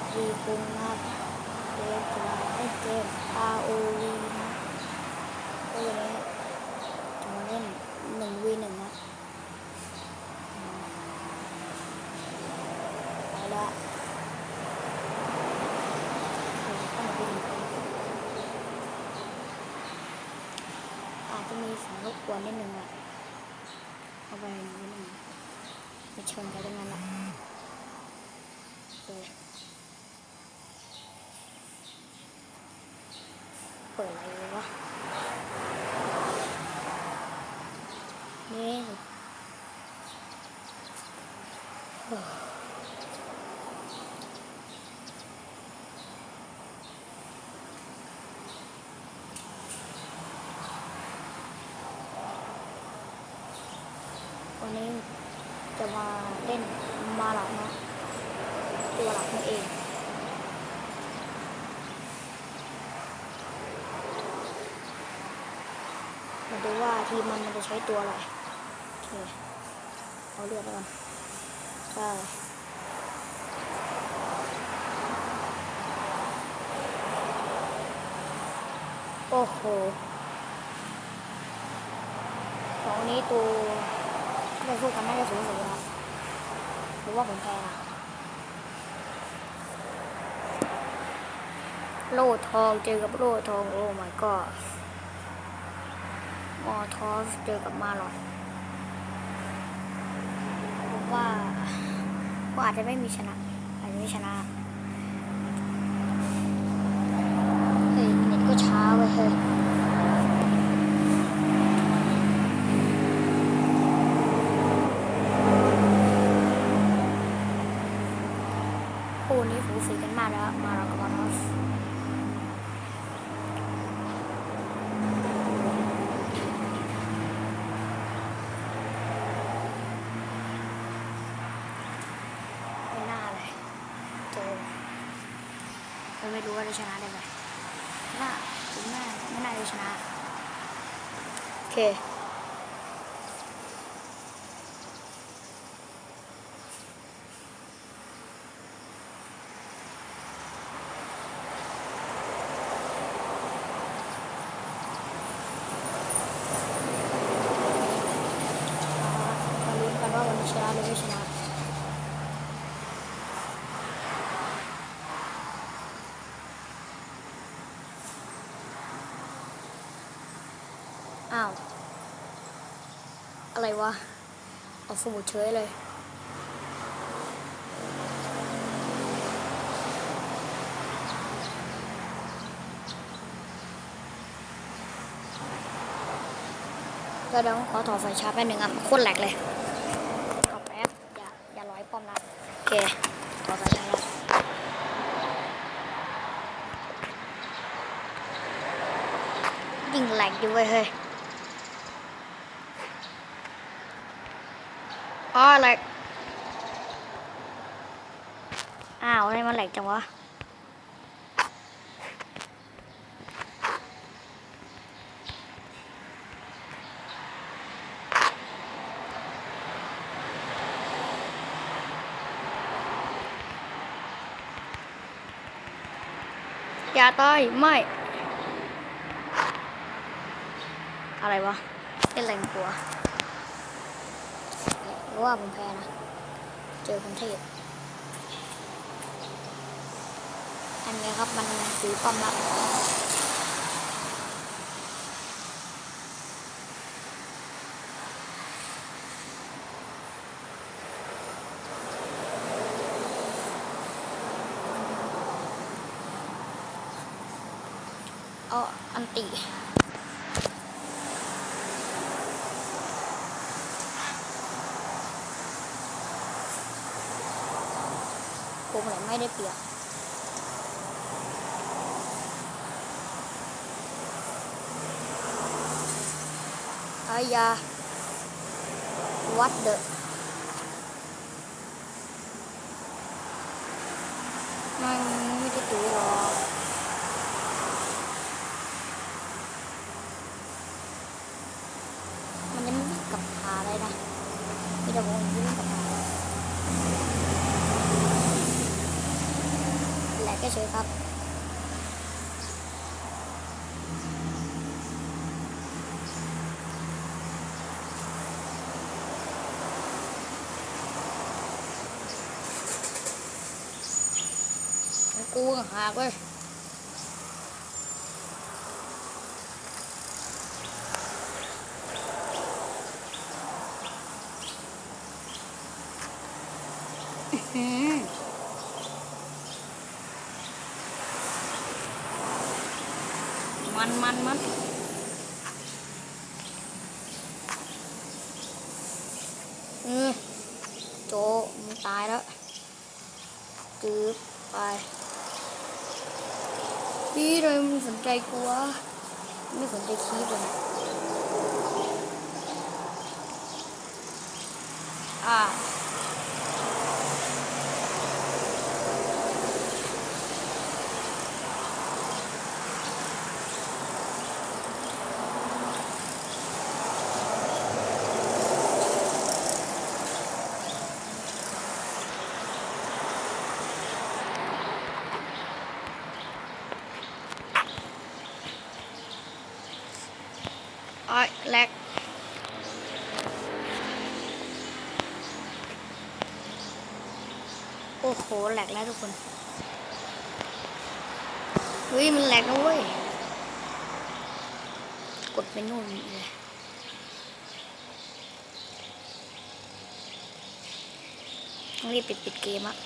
FV คุงนะครับเกมจะมาเล่นเกม ROV นะก็วันนี้จะมาเล่นหนึ่ง v หนึ่งนะไปละเดี๋ยวเข้ามาดูหนึ่งนอาจจะมีสียงรบกวนนิดนึงอะเอาไปนึ่ง v หนึ่งไปชนกันตรงนั้นละโอเค เปิดอะไรวะนี่วันนี้จะมาเล่นมาหลักนะตัวหลักนั่นเอง ดูว่าทีมมันมันจะใช้ตัวอะไรโอเคเอาเลือดแล้วกันใช่โอ้โหสองนี้ตัวที่เราสู้กันน่าจะสูสีนะหรือว่าผมแพ้นะโล่ทองเจอกับโล่ทองโอ้ my god มอทอสเจอกับมาหลอดผมว่าก็อาจจะไม่มีชนะ อาจจะไม่ชนะเฮ้ยเน็ตก็ช้าเว้ยเฮ้ยคู่นี้สูสีกันมากแล้วมาเรากับมาทอส ไม่น่าเลยเจอ เราไม่รู้ว่าจะชนะได้ไหมน่าผมน่าไม่น่าจะชนะ โอเคมาลุ้นกันว่าวันนี้ชนะหรือไม่ชนะ อ้าว อะไร วะ เอาสมุดเฉยเลยเดี๋ยวเดี๋ยวขอถอดไฟชาร์จแป๊บหนึ่งอะโคตรแหลกเลยขอแป๊บ อย่า อย่าร้อยป้อมนะ โอเค ถอดไฟชาร์จแล้วยิ่งแหลกอยู่เว้ยเฮ้ย อ๋อแหลกอ้าวทำไมมันแหลกจังวะอย่าตายไม่ อะไรวะเป็นแรงกลัว หรือว่าผมแพ้นะ เจอคนเทพอันนี้ครับมันสีป้อมละเอาอันติ คมเลยไม่ได้เปรียบอายาวัดเดอะมันไม่ได้ตัวหรอกมันยังไม่วิ่งกลับหาเลยนะมีแต่วงวิ่งกลับหา เฉยครับกูหากเว้ยอืม มันมันมันเออโจมันตายแล้วจืบไปพี่เลยมึงสนใจกูวะไม่สนใจคีบเลยอ่า อยแหลกโอ้โหแหลกแล้วทุกคนเฮ้ยมันแหลกนะเว้ย กดไปนู่นเลยต้องรีบปิดปิดเกมอะ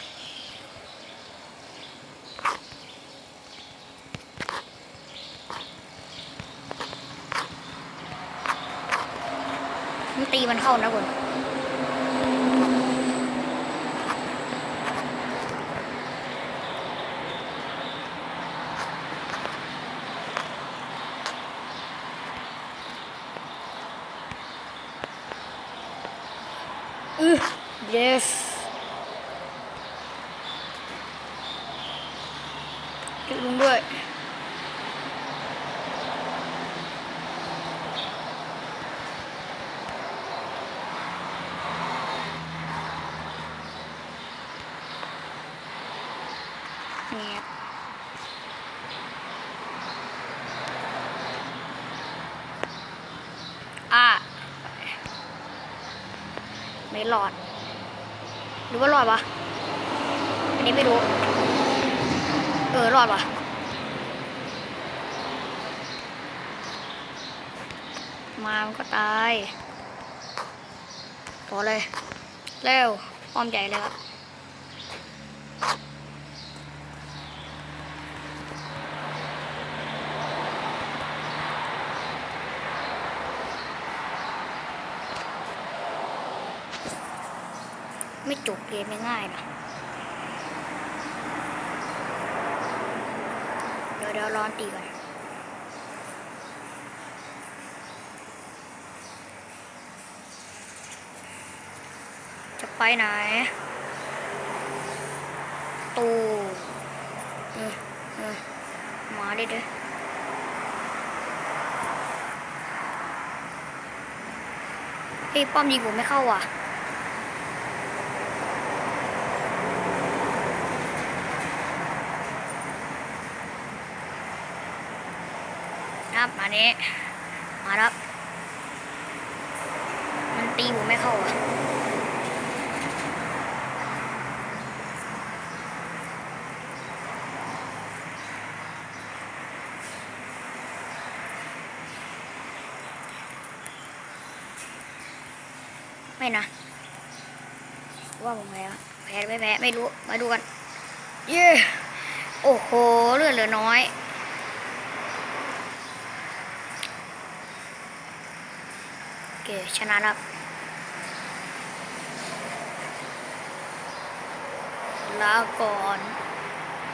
มันตีมันเข้านะคนอือ yes จุดลงด้วย เนี่ยอะไม่หลอด หรือว่าหลอดวะอันนี้ไม่รู้ เออหลอดวะมามันก็ตายพอเลย เร็วอ้อมใหญ่เลยครับ ไม่จบเกมง่ายๆนะเดี๋ยวเดี๋ยวร้อนตีก่อนจะไปไหน ตูเออเออมาดิเด้อเฮ้ยป้อมยิงผมไม่เข้าว่ะ ครับ อันนี้ มาแล้วมันตีผมไม่เข้าอะไม่นะ ว่าผมแพ้แพ้ไม่แพ้ไม่รู้ มาดูกัน เย้ โอ้โห เลือดเหลือน้อย โอ เคชนะแล้วลาก่อน